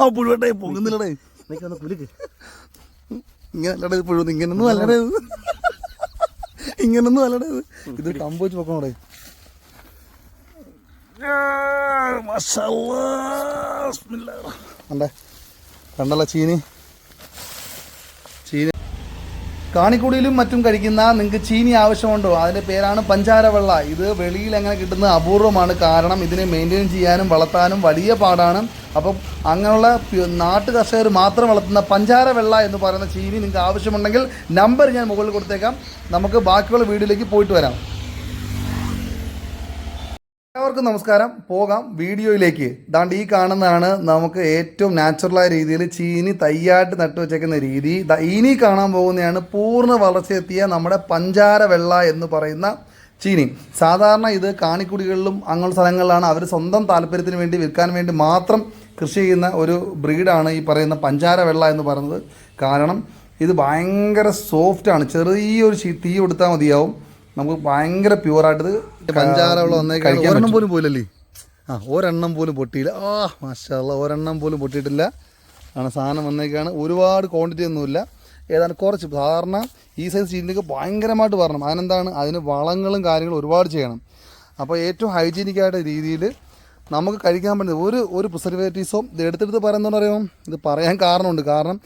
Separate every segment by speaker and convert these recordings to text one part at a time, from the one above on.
Speaker 1: ആ പുഴുവട്ടെ പൊങ്ങുന്നില്ലടേ. ഇങ്ങനെ അല്ലടേ പുഴുന്ന് ഇങ്ങനൊന്നും അല്ലടേ ഇത്. ഇങ്ങനൊന്നും അല്ലടേ ഇത്. കമ്പ് വെച്ച് പൊക്കണോടെ. കണ്ടേ? കണ്ടല്ല ചീനി? കാണിക്കുടിയിലും മറ്റും കഴിക്കുന്ന നിങ്ങൾക്ക് ചീനി ആവശ്യമുണ്ടോ? അതിന്റെ പേരാണ് പഞ്ചാര വെള്ള ഇത് വെളിയിൽ എങ്ങനെ കിട്ടുന്നത് അപൂർവമാണ്. കാരണം ഇതിനെ മെയിന്റെയിൻ ചെയ്യാനും വളർത്താനും വലിയ പാടാണ്. അപ്പം അങ്ങനെയുള്ള നാട്ടു കർഷകർ മാത്രം വളർത്തുന്ന പഞ്ചാര വെള്ള എന്ന് പറയുന്ന ചീനി നിങ്ങൾക്ക് ആവശ്യമുണ്ടെങ്കിൽ നമ്പർ ഞാൻ മുകളിൽ കൊടുത്തേക്കാം. നമുക്ക് ബാക്കിയുള്ള വീഡിയോയിലേക്ക് പോയിട്ട് വരാം. എല്ലാവർക്കും നമസ്കാരം. പോകാം വീഡിയോയിലേക്ക്. ദാണ്ട് ഈ കാണുന്നതാണ് നമുക്ക് ഏറ്റവും നാച്ചുറലായ രീതിയിൽ ചീനി തയ്യായിട്ട് നട്ടു വെച്ചേക്കുന്ന രീതി. ഇനി കാണാൻ പോകുന്നതാണ് പൂർണ വളർച്ചയെത്തിയ നമ്മുടെ പഞ്ചാര വെള്ള എന്ന് പറയുന്ന ചീനി. സാധാരണ ഇത് കാണിക്കുടികളിലും അങ്ങനെയുള്ള സ്ഥലങ്ങളിലാണ് അവർ സ്വന്തം താല്പര്യത്തിന് വേണ്ടി വിൽക്കാൻ വേണ്ടി മാത്രം കൃഷി ചെയ്യുന്ന ഒരു ബ്രീഡാണ് ഈ പറയുന്ന പഞ്ചാര വെള്ള എന്ന് പറയുന്നത്. കാരണം ഇത് ഭയങ്കര സോഫ്റ്റാണ്. ചെറിയൊരു തീ കൊടുത്താൽ മതിയാവും. നമുക്ക് ഭയങ്കര പ്യൂറായിട്ട് പഞ്ചാരവെള്ളം വന്നേക്കാൻ ഒരെണ്ണം പോലും പോയില്ലല്ലേ? ആ ഒരെണ്ണം പോലും പൊട്ടിയില്ല. ആ മാഷാല്ല ഒരെണ്ണം പോലും പൊട്ടിയിട്ടില്ല. ആണ് സാധനം വന്നേക്കാണ്. ഒരുപാട് ക്വാണ്ടിറ്റി ഒന്നുമില്ല. ഏതാണ്ട് കുറച്ച് സാധാരണ ഈ സൈസ് ചീനിലേക്ക് ഭയങ്കരമായിട്ട് വരണം. അതിനെന്താണ്? അതിന് വളങ്ങളും കാര്യങ്ങളും ഒരുപാട് ചെയ്യണം. അപ്പോൾ ഏറ്റവും ഹൈജീനിക്കായിട്ട് രീതിയിൽ നമുക്ക് കഴിക്കാൻ പറ്റുന്ന ഒരു ഒരു പ്രിസർവേറ്റീവ്സോ ഇത് എടുത്തെടുത്ത് പറയുന്നതെന്ന് പറയുമ്പോൾ ഇത് പറയാൻ കാരണമുണ്ട്. കാരണം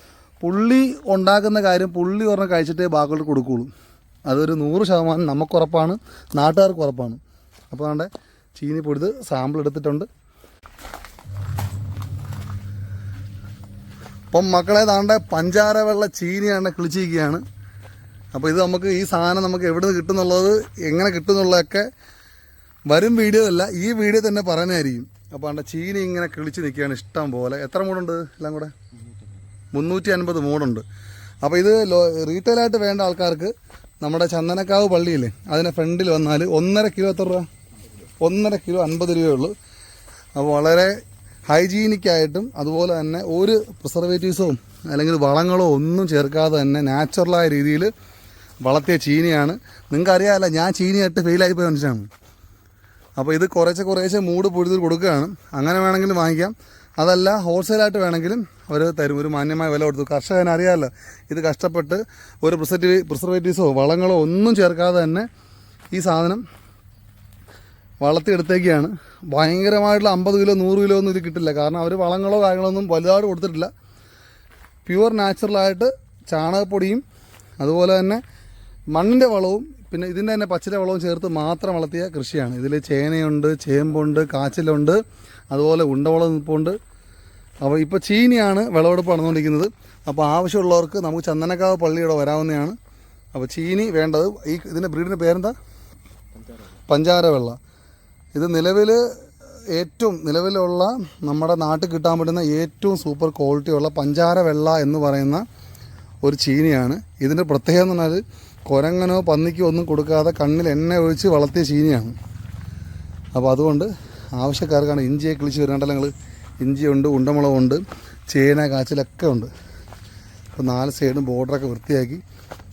Speaker 1: പുള്ളി ഉണ്ടാക്കുന്ന കാര്യം പുള്ളി ഒരെണ്ണം കഴിച്ചിട്ടേ ബാക്കിയോട്ട് കൊടുക്കുകയുള്ളൂ. അതൊരു നൂറ് ശതമാനം നമുക്ക് ഉറപ്പാണ് നാട്ടുകാർക്ക് ഉറപ്പാണ്. അപ്പോൾ വേണ്ട ചീനി പൊടുത്ത് സാമ്പിൾ എടുത്തിട്ടുണ്ട്. അപ്പം മക്കളെ താണ്ട പഞ്ചാര വെള്ള ചീനിയാണ് കിളിച്ചിരിക്കുകയാണ്. അപ്പോൾ ഇത് നമുക്ക് ഈ സാധനം നമുക്ക് എവിടെ നിന്ന് കിട്ടുന്നുള്ളത് എങ്ങനെ കിട്ടുന്നുള്ളതൊക്കെ വരും വീഡിയോ അല്ല ഈ വീഡിയോ തന്നെ പറയാനായിരിക്കും അപ്പോൾ ആണ്ട ചീനി ഇങ്ങനെ കിളിച്ച് നിൽക്കുകയാണ് ഇഷ്ടം പോലെ. എത്ര മൂടുണ്ട് എല്ലാം കൂടെ? മുന്നൂറ്റി അൻപത് മൂടുണ്ട്. അപ്പോൾ ഇത് ലോ റീറ്റെയിലായിട്ട് വേണ്ട ആൾക്കാർക്ക് നമ്മുടെ ചന്ദനക്കാവ് പള്ളിയില്ലേ? അതിന്റെ ഫ്രണ്ടിൽ വന്നാൽ ഒന്നര കിലോ എത്ര രൂപ? ഒന്നര കിലോ അൻപത് രൂപയേ ഉള്ളൂ. അപ്പോൾ വളരെ ഹൈജീനിക്കായിട്ടും അതുപോലെ തന്നെ ഒരു പ്രിസർവേറ്റീവ്സോ അല്ലെങ്കിൽ വളങ്ങളോ ഒന്നും ചേർക്കാതെ തന്നെ നാച്ചുറലായ രീതിയിൽ വളർത്തിയ ചീനിയാണ്. നിങ്ങൾക്ക് അറിയാമല്ലോ ഞാൻ ചീനിയായിട്ട് ഫെയിലായി പോയ മനുഷ്യനാണ്. അപ്പോൾ ഇത് കുറേശ്ശെ കുറേശ്ശെ മൂട് പൊഴുതിൽ കൊടുക്കുകയാണ്. അങ്ങനെ വേണമെങ്കിൽ വാങ്ങിക്കാം. അതല്ല ഹോൾസെയിലായിട്ട് വേണമെങ്കിലും അവർ തരും. ഒരു മാന്യമായ വില കൊടുത്തു. കർഷകന് അറിയാമല്ലോ ഇത് കഷ്ടപ്പെട്ട് ഒരു പ്രിസർവേറ്റീവ് പ്രിസർവേറ്റീവ്സോ വളങ്ങളോ ഒന്നും ചേർക്കാതെ തന്നെ ഈ സാധനം വളർത്തിയെടുത്തേക്കാണ്. ഭയങ്കരമായിട്ടുള്ള അമ്പത് കിലോ നൂറ് കിലോ ഒന്നും ഇത് കിട്ടില്ല. കാരണം അവർ വളങ്ങളോ കാര്യങ്ങളോ ഒന്നും വലുതായിട്ട് കൊടുത്തിട്ടില്ല. പ്യുവർ നാച്ചുറലായിട്ട് ചാണകപ്പൊടിയും അതുപോലെ തന്നെ മണ്ണിന്റെ വളവും പിന്നെ ഇതിന്റെ തന്നെ പച്ചില വളവും ചേർത്ത് മാത്രം വളർത്തിയ കൃഷിയാണ്. ഇതിൽ ചേനയുണ്ട് ചേമ്പുണ്ട് കാച്ചിലുണ്ട് അതുപോലെ ഉണ്ടവളം നിൽപ്പുണ്ട് അപ്പോൾ ഇപ്പോൾ ചീനിയാണ് വിളവെടുപ്പ് നടന്നുകൊണ്ടിരിക്കുന്നത്. അപ്പോൾ ആവശ്യമുള്ളവർക്ക് നമുക്ക് ചന്ദനക്കാവ് പള്ളിയുടെ വരാവുന്നതാണ്. അപ്പോൾ ചീനി വേണ്ടത്. ഈ ഇതിന്റെ ബ്രീഡിന്റെ പേരെന്താ? പഞ്ചാര വെള്ള ഇത് നിലവിൽ ഏറ്റവും നിലവിലുള്ള നമ്മുടെ നാട്ടിൽ കിട്ടാൻ പറ്റുന്ന ഏറ്റവും സൂപ്പർ ക്വാളിറ്റിയുള്ള പഞ്ചാര വെള്ള എന്ന് പറയുന്ന ഒരു ചീനിയാണ്. ഇതിന്റെ പ്രത്യേകത എന്ന് പറഞ്ഞാൽ കുരങ്ങനോ പന്നിക്കോ ഒന്നും കൊടുക്കാതെ കണ്ണിൽ എണ്ണ ഒഴിച്ച് വളർത്തിയ ചീനിയാണ്. അപ്പോൾ അതുകൊണ്ട് ആവശ്യക്കാർക്കാണ് ഇഞ്ചിയെ കിളിച്ച് വരുന്നുണ്ടല്ലോ ഞങ്ങൾ ഇഞ്ചിയുണ്ട് ഉണ്ടമുളകുണ്ട് ചേന കാച്ചിലൊക്കെ ഉണ്ട്. അപ്പോൾ നാല് സൈഡും ബോർഡറൊക്കെ വൃത്തിയാക്കി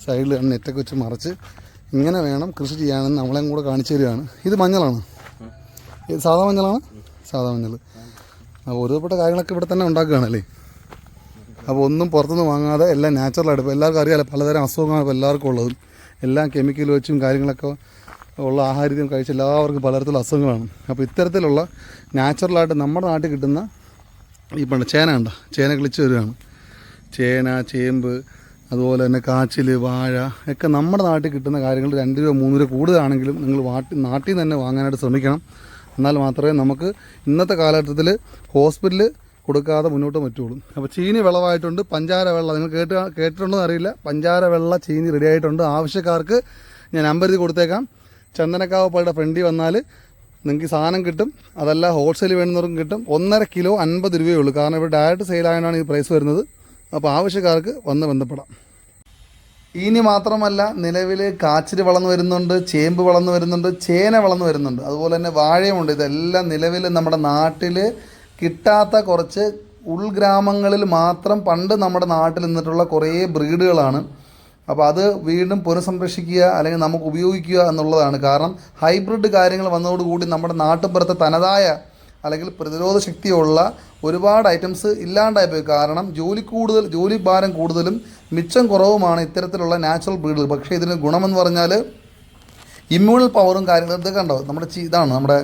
Speaker 1: സൈഡിൽ നെറ്റൊക്കെ വെച്ച് മറച്ച് ഇങ്ങനെ വേണം കൃഷി ചെയ്യാനെന്ന് നമ്മളെയും കൂടെ കാണിച്ചു തരികയാണ്. ഇത് മഞ്ഞളാണ്. ഇത് സാധാ മഞ്ഞളാണ്? സാധാ മഞ്ഞൾ അപ്പോൾ ഒരുപാട് കാര്യങ്ങളൊക്കെ ഇവിടെ തന്നെ ഉണ്ടാക്കുകയാണല്ലേ അപ്പോൾ ഒന്നും പുറത്തുനിന്ന് വാങ്ങാതെ എല്ലാം നാച്ചുറലായിട്ട് ഇപ്പോൾ എല്ലാവർക്കും അറിയാമല്ലോ പലതരം അസുഖങ്ങളാണ് ഇപ്പോൾ എല്ലാവർക്കും ഉള്ളത്. എല്ലാം കെമിക്കൽ വെച്ചും കാര്യങ്ങളൊക്കെ ഉള്ള ആഹാരം കഴിച്ച് എല്ലാവർക്കും പലതരത്തിലുള്ള അസുഖങ്ങളാണ്. അപ്പോൾ ഇത്തരത്തിലുള്ള നാച്ചുറലായിട്ട് നമ്മുടെ നാട്ടിൽ കിട്ടുന്ന ഈ പണ്ട് ചേന ഉണ്ട ചേന കിളിച്ച് വരികയാണ്. ചേന ചേമ്പ് അതുപോലെ തന്നെ കാച്ചിൽ വാഴ ഒക്കെ നമ്മുടെ നാട്ടിൽ കിട്ടുന്ന കാര്യങ്ങൾ രണ്ട് രൂപ മൂന്ന് രൂപ കൂടുതലാണെങ്കിലും നിങ്ങൾ വാട്ടി നാട്ടിൽ നിന്ന് തന്നെ വാങ്ങാനായിട്ട് ശ്രമിക്കണം. എന്നാൽ മാത്രമേ നമുക്ക് ഇന്നത്തെ കാലഘട്ടത്തിൽ ഹോസ്പിറ്റലിൽ കൊടുക്കാതെ മുന്നോട്ട് പറ്റുള്ളൂ. അപ്പോൾ ചീനി വിളവായിട്ടുണ്ട് പഞ്ചാര വെള്ള നിങ്ങൾ കേട്ട് കേട്ടിട്ടുണ്ടോ അറിയില്ല. പഞ്ചാര വെള്ള ചീനി റെഡി ആയിട്ടുണ്ട്. ആവശ്യക്കാർക്ക് ഞാൻ നമ്പർ കൊടുത്തേക്കാം. ചന്ദനക്കാവ് പള്ളിയുടെ ഫ്രണ്ടി വന്നാൽ നിങ്ങൾക്ക് സാധനം കിട്ടും. അതല്ല ഹോൾസെയിൽ വേണ്ടുന്നവർക്കും കിട്ടും. ഒന്നര കിലോ അൻപത് രൂപയേ ഉള്ളൂ. കാരണം ഇവിടെ ഡയറക്റ്റ് സെയിലായതാണ് ഈ പ്രൈസ് വരുന്നത്. അപ്പോൾ ആവശ്യക്കാർക്ക് വന്ന് ബന്ധപ്പെടാം. ഇനി മാത്രമല്ല നിലവിൽ കാച്ചിൽ വളർന്നു വരുന്നുണ്ട് ചേമ്പ് വളർന്നു വരുന്നുണ്ട് ചേന വളർന്നു വരുന്നുണ്ട്. അതുപോലെ തന്നെ വാഴയുമുണ്ട്. ഇതെല്ലാം നിലവിൽ നമ്മുടെ നാട്ടിൽ കിട്ടാത്ത കുറച്ച് ഉൾഗ്രാമങ്ങളിൽ മാത്രം പണ്ട് നമ്മുടെ നാട്ടിൽ നിന്നിട്ടുള്ള കുറേ ബ്രീഡുകളാണ്. അപ്പോൾ അത് വീണ്ടും പുനഃസംരക്ഷിക്കുക അല്ലെങ്കിൽ നമുക്ക് ഉപയോഗിക്കുക എന്നുള്ളതാണ്. കാരണം ഹൈബ്രിഡ് കാര്യങ്ങൾ വന്നതോടുകൂടി നമ്മുടെ നാട്ടുപുറത്തെ തനതായ അല്ലെങ്കിൽ പ്രതിരോധ ശക്തിയുള്ള ഒരുപാട് ഐറ്റംസ് ഇല്ലാണ്ടായിപ്പോയി കാരണം ജോലി കൂടുതൽ ജോലി ഭാരം കൂടുതലും മിച്ചം കുറവുമാണ് ഇത്തരത്തിലുള്ള നാച്ചുറൽ ബ്രീഡുകൾ. പക്ഷേ ഇതിന് ഗുണമെന്ന് പറഞ്ഞാൽ ഇമ്മ്യൂണൽ പവറും കാര്യങ്ങളും ഇതൊക്കെ കണ്ടോ? നമ്മുടെ ഇതാണ് നമ്മുടെ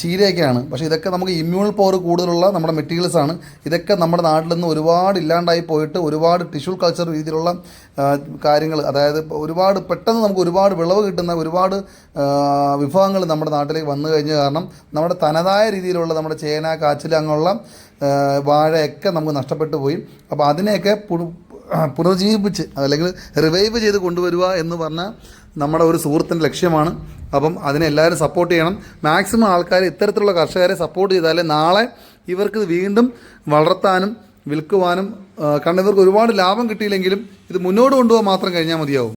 Speaker 1: ചീരയൊക്കെയാണ്. പക്ഷേ ഇതൊക്കെ നമുക്ക് ഇമ്മ്യൂണൽ പവർ കൂടുതലുള്ള നമ്മുടെ മെറ്റീരിയൽസ് ആണ്. ഇതൊക്കെ നമ്മുടെ നാട്ടിൽ നിന്ന് ഒരുപാട് ഇല്ലാണ്ടായി പോയിട്ട് ഒരുപാട് ടിഷ്യൂ കൾച്ചർ രീതിയിലുള്ള കാര്യങ്ങൾ അതായത് ഒരുപാട് പെട്ടെന്ന് നമുക്ക് ഒരുപാട് വിളവ് കിട്ടുന്ന ഒരുപാട് വിഭവങ്ങൾ നമ്മുടെ നാട്ടിലേക്ക് വന്നു കഴിഞ്ഞ കാരണം നമ്മുടെ തനതായ രീതിയിലുള്ള നമ്മുടെ ചേന കാച്ചിൽ അങ്ങനെയുള്ള വാഴയൊക്കെ നമുക്ക് നഷ്ടപ്പെട്ടു പോയി. അപ്പോൾ അതിനെയൊക്കെ പുനർജീവിപ്പിച്ച് അല്ലെങ്കിൽ റിവൈവ് ചെയ്ത് കൊണ്ടുവരിക എന്ന് പറഞ്ഞാൽ നമ്മുടെ ഒരു സുഹൃത്തിന്റെ ലക്ഷ്യമാണ്. അപ്പം അതിനെ എല്ലാവരും സപ്പോർട്ട് ചെയ്യണം. മാക്സിമം ആൾക്കാർ ഇത്തരത്തിലുള്ള കർഷകരെ സപ്പോർട്ട് ചെയ്താലേ നാളെ ഇവർക്ക് വീണ്ടും വളർത്താനും വിൽക്കുവാനും കാരണം ഇവർക്ക് ഒരുപാട് ലാഭം കിട്ടിയില്ലെങ്കിലും ഇത് മുന്നോട്ട് കൊണ്ടുപോകാൻ മാത്രം കഴിഞ്ഞാൽ മതിയാവും.